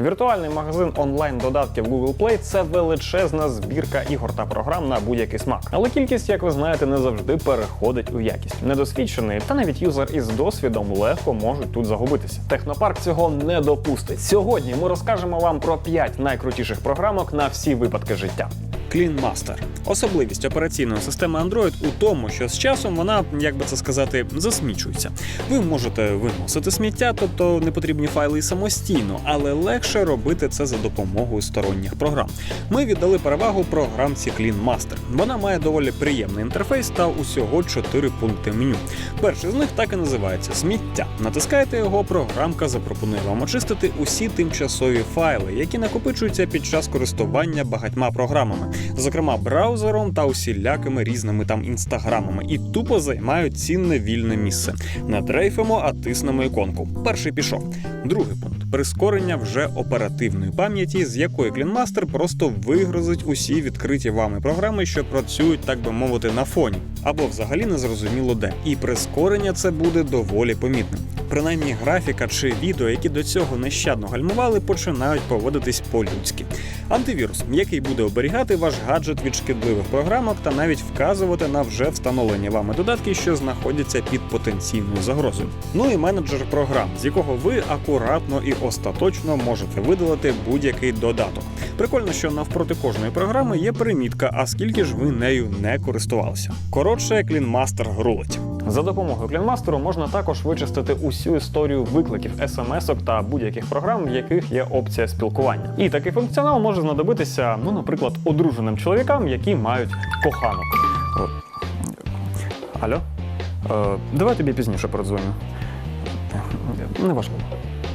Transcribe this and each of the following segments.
Віртуальний магазин онлайн-додатків Google Play це величезна збірка ігор та програм на будь-який смак. Але кількість, як ви знаєте, не завжди переходить у якість. Недосвідчений та навіть юзер із досвідом легко можуть тут загубитися. Технопарк цього не допустить. Сьогодні ми розкажемо вам про 5 найкрутіших програмок на всі випадки життя. Clean Master. Особливість операційної системи Android у тому, що з часом вона, як би це сказати, засмічується. Ви можете виносити сміття, тобто непотрібні файли і самостійно, але легше робити це за допомогою сторонніх програм. Ми віддали перевагу програмці Clean Master. Вона має доволі приємний інтерфейс та усього 4 пункти меню. Перший з них так і називається сміття. Натискаєте його, програмка запропонує вам очистити усі тимчасові файли, які накопичуються під час користування багатьма програмами зокрема браузером та усілякими різними там інстаграмами, і тупо займають цінне вільне місце. Не дрейфимо, а тиснемо іконку. Перший пішов. Другий пункт прискорення вже оперативної пам'яті, з якої клінмастер просто вигрузить усі відкриті вами програми, що працюють, так би мовити, на фоні, або взагалі не зрозуміло де. І прискорення це буде доволі помітним. Принаймні, графіка чи відео, які до цього нещадно гальмували, починають поводитись по-людськи. Антивірус, який буде оберігати ваш гаджет від шкідливих програмок та навіть вказувати на вже встановлені вами додатки, що знаходяться під потенційною загрозою. Ну і менеджер програм, з якого ви акуратно і остаточно можете видалити будь-який додаток. Прикольно, що навпроти кожної програми є примітка, а скільки ж ви нею не користувалися. Коротше, клінмастер грулить. За допомогою клінмастеру можна також вичистити усю історію викликів, смс-ок та будь-яких програм, в яких є опція спілкування. І такий функціонал може знадобитися, ну, наприклад, одруженим чоловікам, які мають коханок. Алло? Е, давай тобі пізніше передзвоню. Неважливо.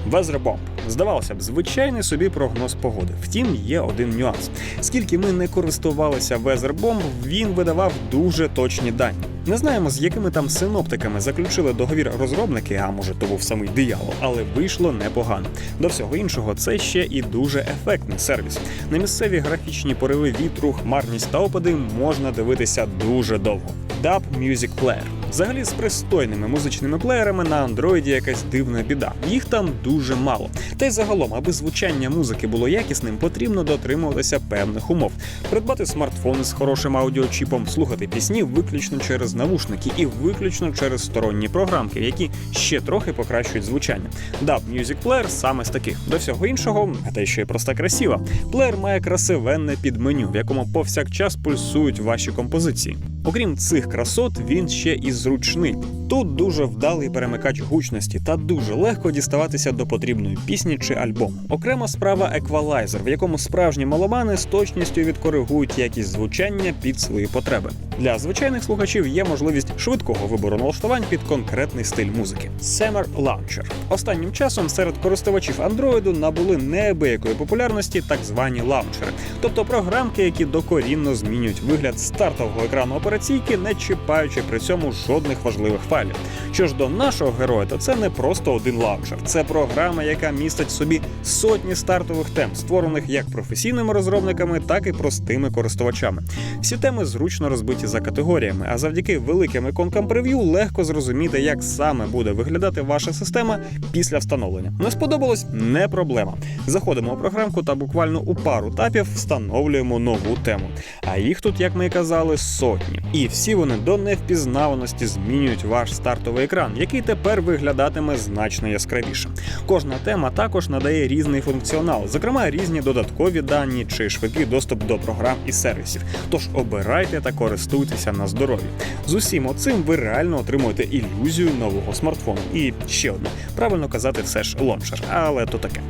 Везербомб. Здавалося б, звичайний собі прогноз погоди. Втім, є один нюанс. Скільки ми не користувалися Везербомб, він видавав дуже точні дані. Не знаємо, з якими там синоптиками заключили договір розробники, а може то був самий диявол, але вийшло непогано. До всього іншого, це ще і дуже ефектний сервіс. На місцеві графічні пориви вітру, хмарність та опади можна дивитися дуже довго. Dub Music Player. Взагалі з пристойними музичними плеєрами на андроїді якась дивна біда. Їх там дуже мало. Та й загалом, аби звучання музики було якісним, потрібно дотримуватися певних умов. Придбати смартфон з хорошим аудіочіпом, слухати пісні виключно через навушники і виключно через сторонні програмки, які ще трохи покращують звучання. Dub Music Player саме з таких. До всього іншого, та й ще й просто красиво. Плеєр має красивенне підменю, в якому повсякчас пульсують ваші композиції. Окрім цих красот, він ще і зручний. Тут дуже вдалий перемикач гучності та дуже легко діставатися до потрібної пісні чи альбому. Окрема справа еквалайзер, в якому справжні маломани з точністю відкоригують якість звучання під свої потреби. Для звичайних слухачів є можливість швидкого вибору налаштувань під конкретний стиль музики. Summer Launcher. Останнім часом серед користувачів Android набули неабиякої популярності так звані лаунчери, тобто програмки, які докорінно змінюють вигляд стартового екрану операційки, не чіпаючи при цьому жодних важливих файлів. Що ж до нашого героя, то це не просто один лаунчер, це програма, яка містить собі сотні стартових тем, створених як професійними розробниками, так і простими користувачами. Всі теми зручно розбиті за категоріями, а завдяки великим іконкам прев'ю легко зрозуміти, як саме буде виглядати ваша система після встановлення. Не сподобалось не проблема. Заходимо у програмку та буквально у пару тапів встановлюємо нову тему. А їх тут, як ми і казали, сотні. І всі вони до невпізнаваності змінюють ваш стартовий екран, який тепер виглядатиме значно яскравіше. Кожна тема також надає різний функціонал, зокрема різні додаткові дані чи швидкий доступ до програм і сервісів. Тож обирайте та користуйтеся на здоров'я. З усім оцим ви реально отримуєте ілюзію нового смартфону. І ще одне правильно казати, все ж лончер, але то таке.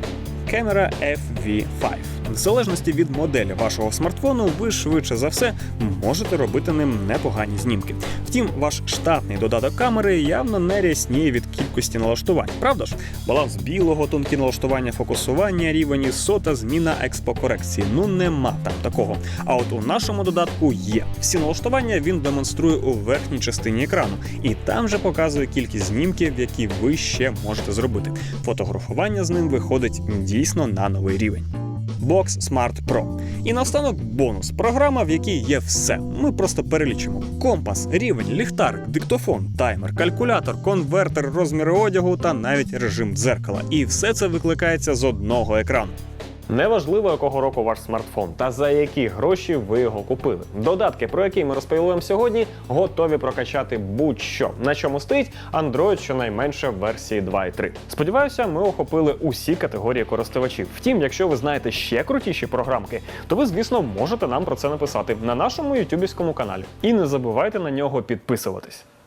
Камера FV5. В залежності від моделі вашого смартфону, ви швидше за все можете робити ним непогані знімки. Втім, ваш штатний додаток камери явно не рясніє від кількості налаштувань, правда ж? Баланс білого, тонкі налаштування фокусування, рівень ISO та зміна експокорекції. Ну нема там такого. А от у нашому додатку є. Всі налаштування він демонструє у верхній частині екрану, і там же показує кількість знімків, які ви ще можете зробити. Фотографування з ним виходить дійсно на новий рівень. Box Smart Pro. І наостанок бонус програма, в якій є все. Ми просто перелічимо: компас, рівень, ліхтар, диктофон, таймер, калькулятор, конвертер, розміри одягу та навіть режим дзеркала. І все це викликається з одного екрану. Неважливо, якого року ваш смартфон та за які гроші ви його купили. Додатки, про які ми розповіли сьогодні, готові прокачати будь-що. На чому стоїть Android щонайменше в версії 2.3. Сподіваюся, ми охопили усі категорії користувачів. Втім, якщо ви знаєте ще крутіші програмки, то ви, звісно, можете нам про це написати на нашому ютубівському каналі. І не забувайте на нього підписуватись.